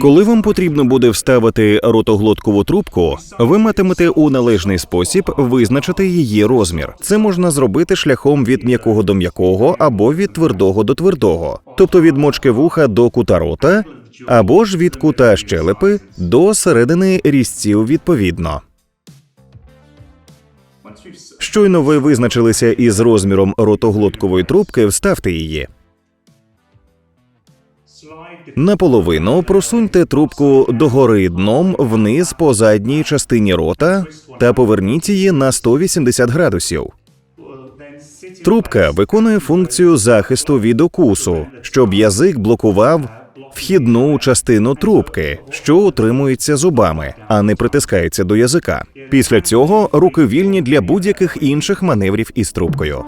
Коли вам потрібно буде вставити ротоглоткову трубку, ви матимете у належний спосіб визначити її розмір. Це можна зробити шляхом від м'якого до м'якого або від твердого до твердого, тобто від мочки вуха до кута рота, або ж від кута щелепи до середини різців відповідно. Щойно ви визначилися із розміром ротоглоткової трубки, вставте її. Наполовину просуньте трубку догори дном вниз по задній частині рота та поверніть її на 180 градусів. Трубка виконує функцію захисту від укусу, щоб язик блокував вхідну частину трубки, що утримується зубами, а не притискається до язика. Після цього руки вільні для будь-яких інших маневрів із трубкою.